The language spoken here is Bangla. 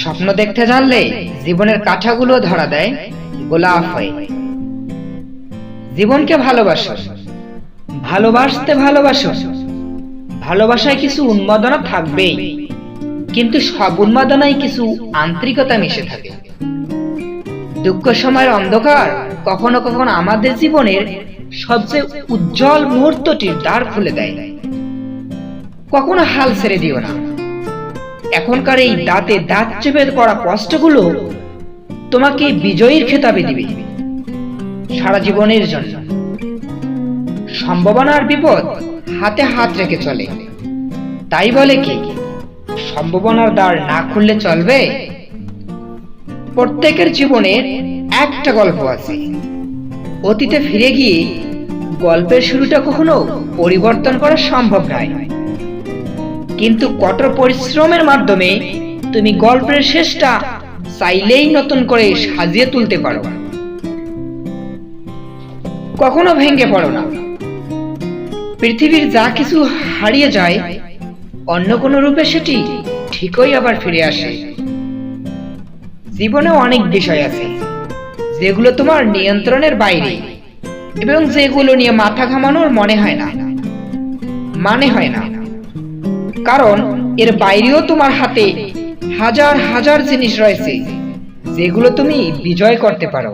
স্বপ্ন দেখতে জানলে জীবনের কাঠাগুলো ধরা দেয়, গোলাপ হয়ে। জীবনকে ভালোবাসো, ভালোবাসতে ভালোবাসো। ভালোবাসায় কিছু উন্মাদনা থাকবেই, কিন্তু সব উন্মাদনায় কিছু আন্তরিকতা মিশে থাকে। দুঃখ সময়ের অন্ধকার কখনো কখনো আমাদের জীবনের সবচেয়ে উজ্জ্বল মুহূর্তটির দ্বার খুলে দেয়। কখনো হাল ছেড়ে দিও না। এখনকার এই দাঁতে দাঁত চেপে পড়া কষ্টগুলো তোমাকে বিজয়ীর খেতাবে দিবে। সারা জীবনের জন্য। সম্ভাবনার বিপদ হাতে হাত রেখে চলে। তাই বলে কি, সম্ভাবনার দ্বার না খুললে চলবে? প্রত্যেকের জীবনের একটা গল্প আছে। অতীতে ফিরে গিয়ে গল্পের শুরুটা কখনো পরিবর্তন করা সম্ভব নয়। কিন্তু কঠোর পরিশ্রমের মাধ্যমে তুমি গল্পের শেষটা চাইলেই নতুন করে সাজিয়ে তুলতে পারো। কখনো ভেঙে পড়ো না। পৃথিবীর যা কিছু হারিয়ে যায়, অন্য কোনো রূপে সেটি ঠিকই আবার ফিরে আসে। জীবনে অনেক বিষয় আছে, যেগুলো তোমার নিয়ন্ত্রণের বাইরে এবং যেগুলো নিয়ে মাথা ঘামানোর মনে হয় না। মানে হয় না। কারণ এর বাইরেও তোমার হাতে হাজার হাজার জিনিস রয়েছে যেগুলো তুমি বিজয় করতে পারো।